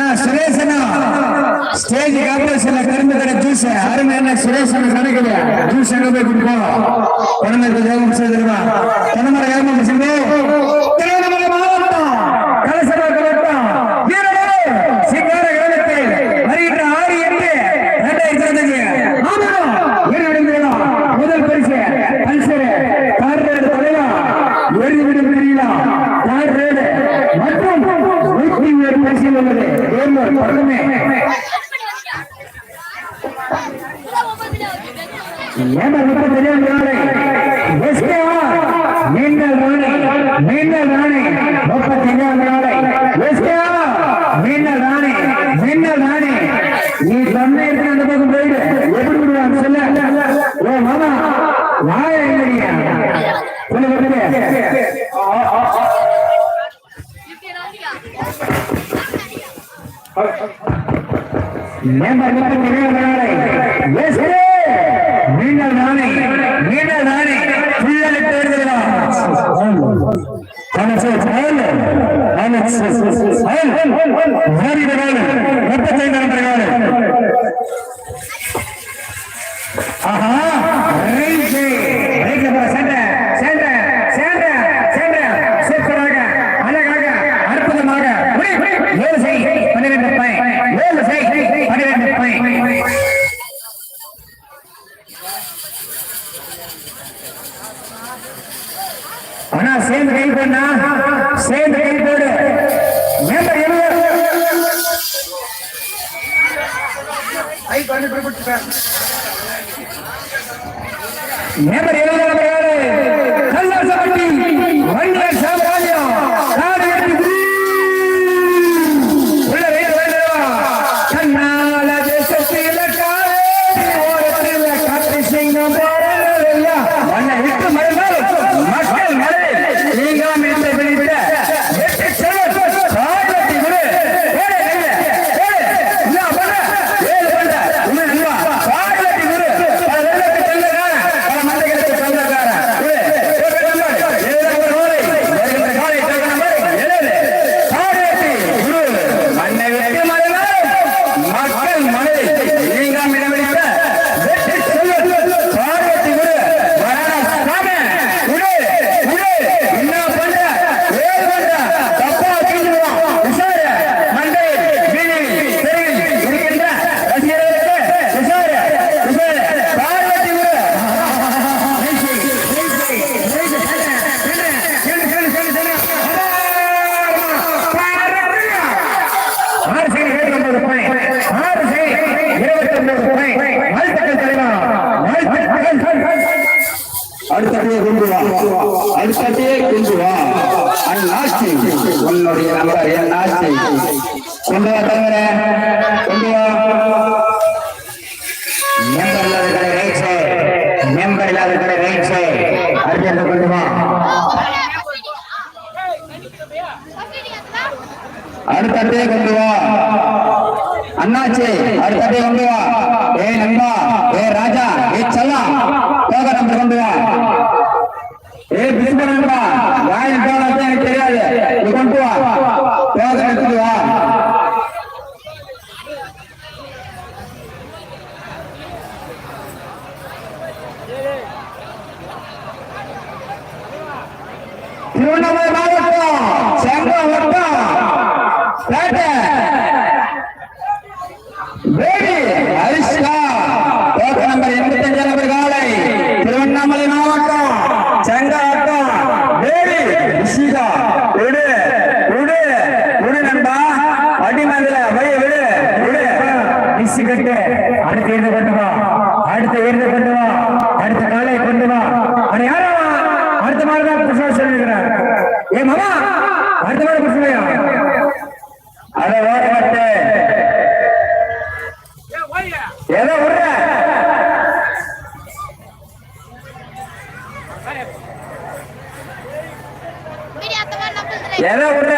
ஆனா சுரேசனா ஸ்டேஜ் கார்பரேஷன்ல கரும்பு கடை ஜூஸ் அருமையான சுரேசன் கிடைக்கல ஜூஸ் எங்க போய் குடிப்போம்? உடனே கொஞ்சம் தனமரை ஏமாந்து மின்ன ராணி முப்பத்தி ஏழு நாளை. மின்ன ராணி மின்ன ராணி. நீ தன்னை இருக்கிற அந்த பக்கம் போயிடு எப்படி விடுவாங்க சொல்ல? ஓ மாமா வாய இல்லையா சொல்லு மேம்பர் முப்பத்தி ஏழு நாளை. முப்பத்தைந்து ஆஹா. கட்டே கண்டு பேட்டை எதை விடுற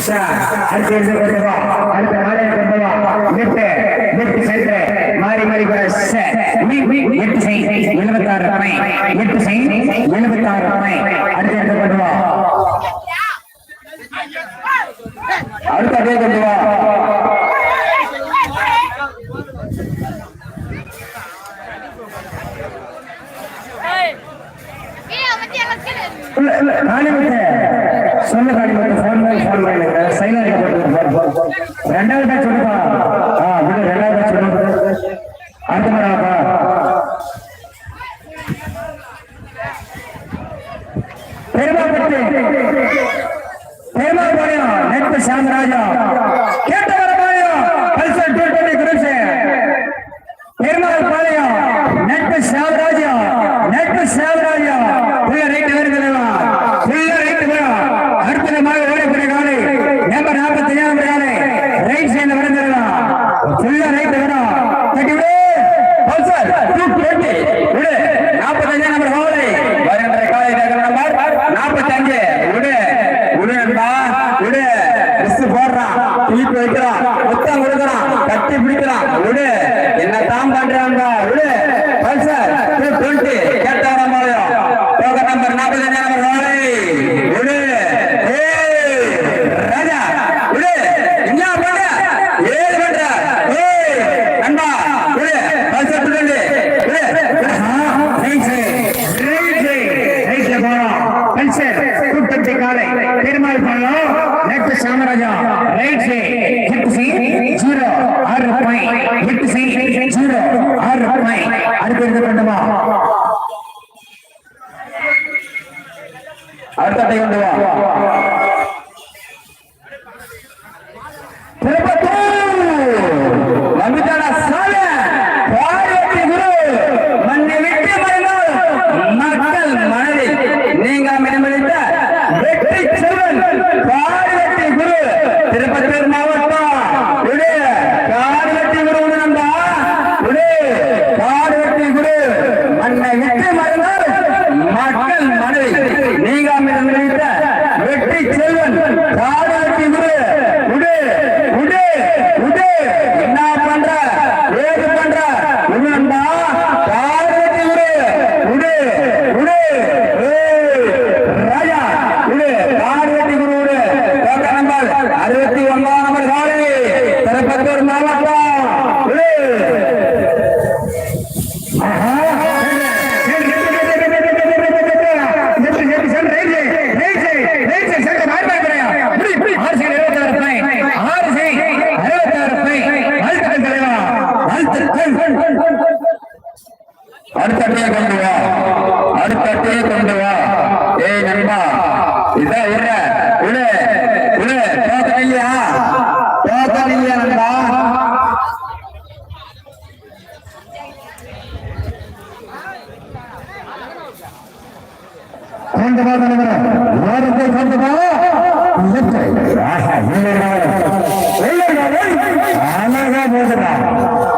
எக்ஸ்ட்ரா அடுத்து எழுந்து கொண்டவா அடுத்த ஆலயம் கொண்டவா நெட்டு நெட்டு சென்று மாறி மாறி கூட எட்டு சை రెండవ దశ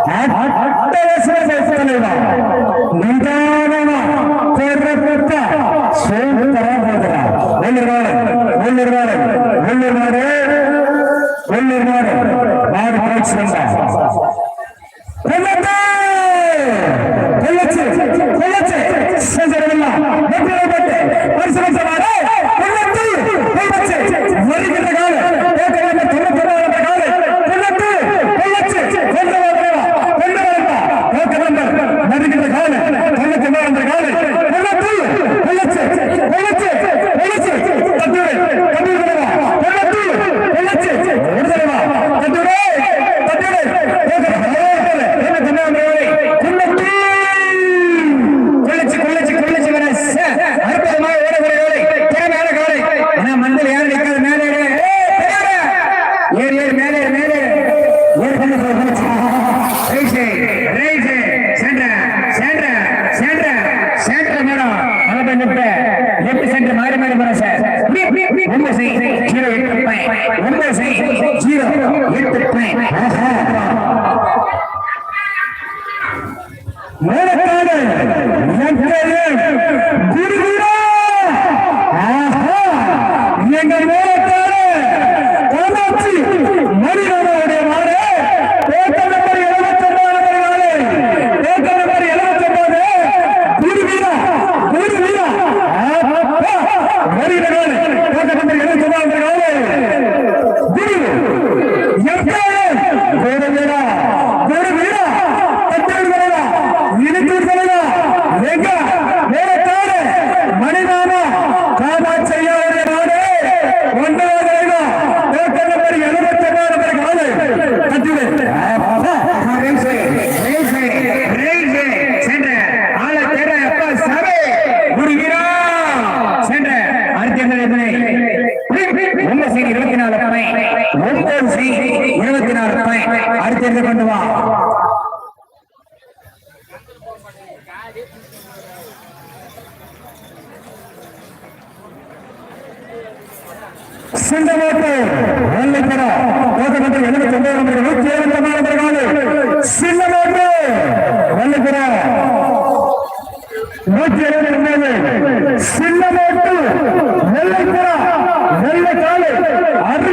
hết 对，对，对。ಐದು ಜನ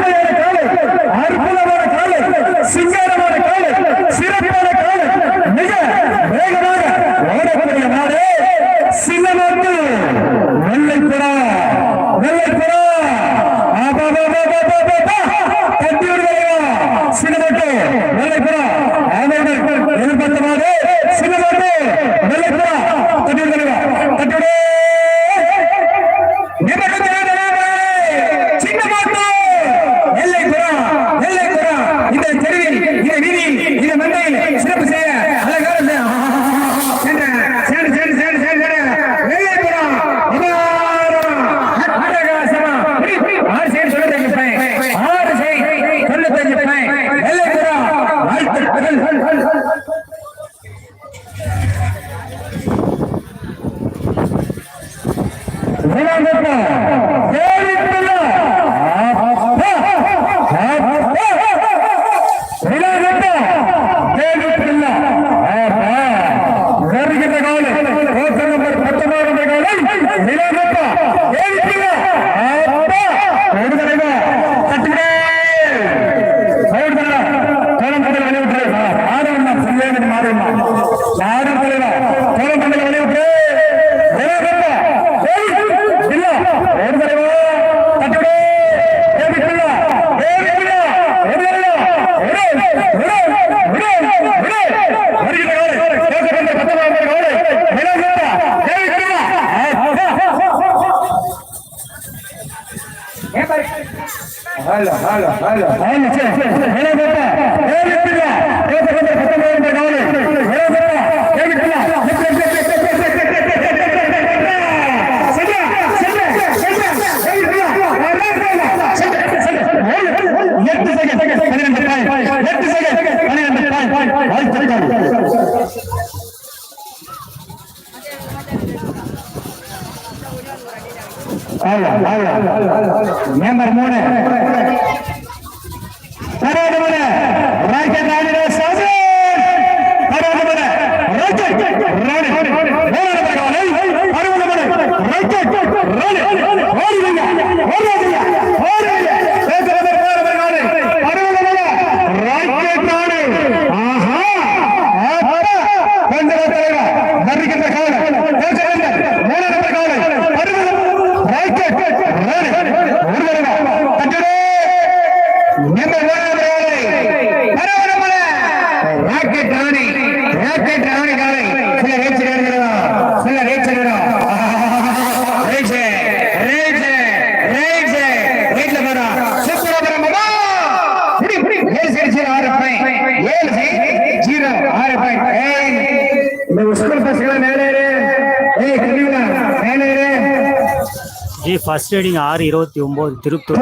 ஃபர்ஸ்ட் ரீடிங் ஆறு இருபத்தி ஒம்பது திருப்பூர்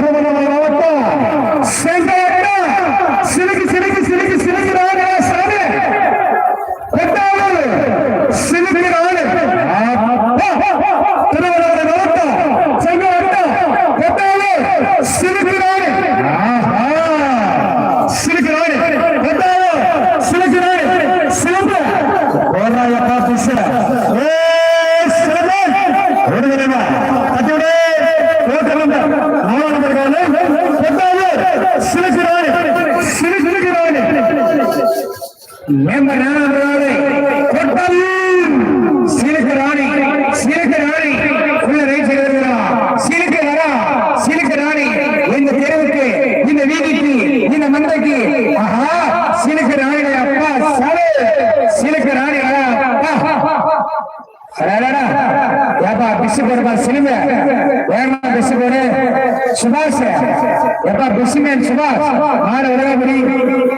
ரிஷிமேல் சுபாஷ் மாடு உலகப்படி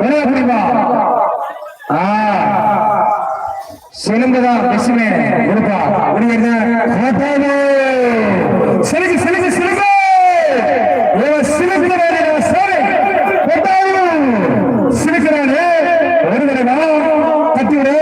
உலகப்படிப்பா. ஆ சிலந்ததா ரிஷிமே கொடுப்பா முடியுது சிலுக்கு சிலுக்கு சிலுக்கு. சிலுக்கிறாரு ஒரு தடவை கத்திவிடு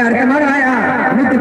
அடுத்த மாதிரி வாயா? நூத்தி